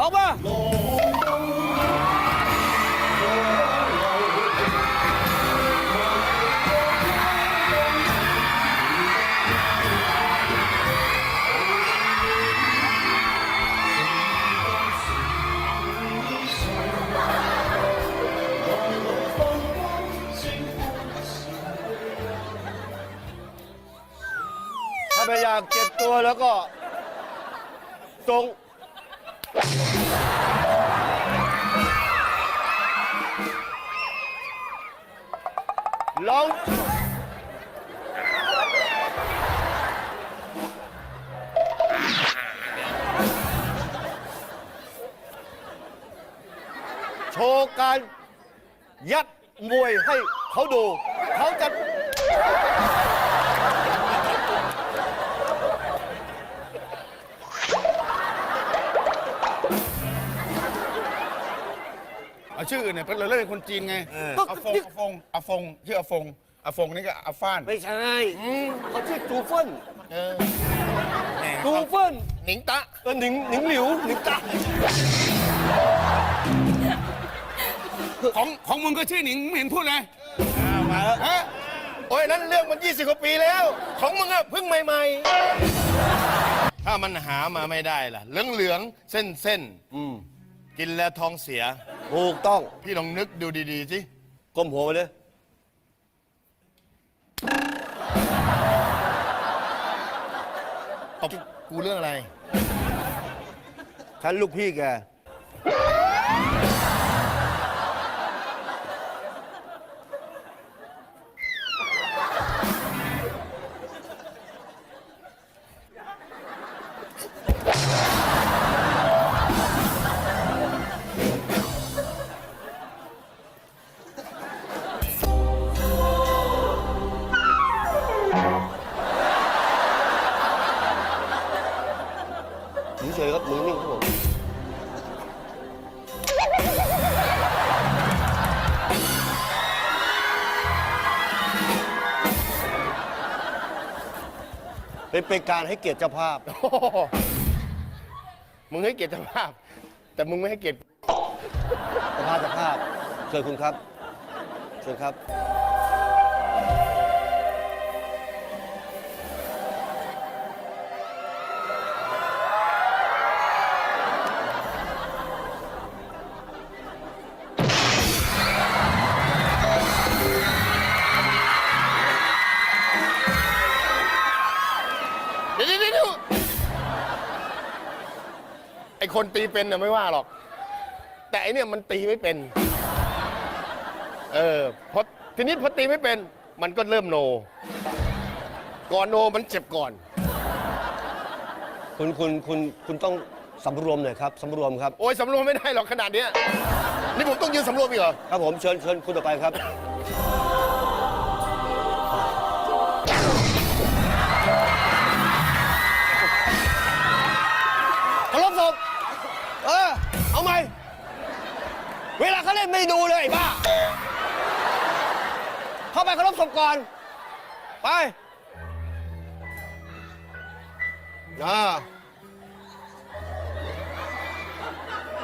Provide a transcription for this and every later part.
ออกมาถ้าไม่อยากเจ็บตัวแล้วก็ทรง ลอง โชว์การยัดมวยให้เขาดู เขาจะ เอาชื่ออื่นเนี่ยเป็นเราเล่นเป็นคนจีนไงเอออาฟงอาฟงอาฟงชื่ออาฟงอาฟงนี่ก็อาฟ้านไม่ใช่เขาชื่อจูเฟินเออแหมจูเฟินหนิงตะเออหนิงหนิงหลิวหนิงตาของของมึงก็ชื่อหนิงไม่เห็นพูดเลยมาแล้วฮะโอ้ยนั้นเรื่องมัน 20กว่าปีแล้ว ของมึงอะเพิ่งใหม่ๆ ถ้ามันหามาไม่ได้ล่ะ เหลืองเหลืองๆเส้นเส้นอืมๆ กินแล้วท้องเสีย ถูกต้องพี่ลองนึกดูดีๆสิก้มหัวไปเลย ตบกูเรื่องอะไร ฉันลูกพี่แก เฉยๆครับมือนิ่งครับผมเป็นเป็นการให้เกียรติเจ้าภาพ โอ้โหมึงให้เกียรติเจ้าภาพ แต่มึงไม่ให้เกียรติ เจ้าภาพเจ้าภาพเชิญคุณครับ เชิญครับ ดี๋ยวเดี๋ยวเดี๋ยวไอคนตีเป็นน่ะไม่ว่าหรอก แต่ไอเนี่ยมันตีไม่เป็น เออพอทีนี้พอตีไม่เป็น มันก็เริ่มโน ก่อนโนมันเจ็บก่อน คุณคุณคุณคุณต้องสำรวมหน่อยครับสำรวมครับ โอ้ยสำรวมไม่ได้หรอกขนาดเนี้ยนี่ผมต้องยืนสำรวมอีกเหรอ ครับผมเชิญเชิญคุณต่อไปครับารพศพเออ เอาไหมเวลาเขาเล่นไม่ดูเลยไอ้บ้า เข้าไปเคารพศพก่อน ไปอ่า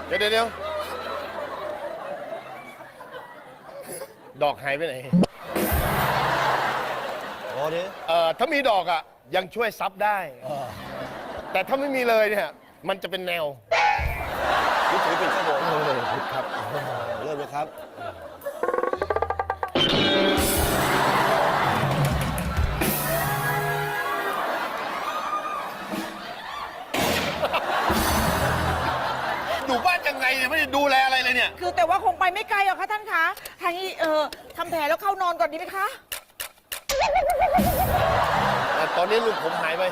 เดี๋ยวเดี๋ยวเดี๋ยวดอกหายไปไหน โอ้ดิเอ่อ ถ้ามีดอกอะ ยังช่วยซับได้ แต่ถ้าไม่มีเลยเนี่ย มันจะเป็นแนว นี่ถือเป็นข้อมูลครับเริ่มเลยครับ อยู่บ้านยังไงเนี่ยไม่ได้ดูแลอะไรเลยเนี่ย คือแต่ว่าคงไปไม่ไกลหรอกค่ะท่านคะทางนี้เออทำแผลแล้วเข้านอนก่อนดีไหมคะ แต่ตอนนี้ลูกผมหายไป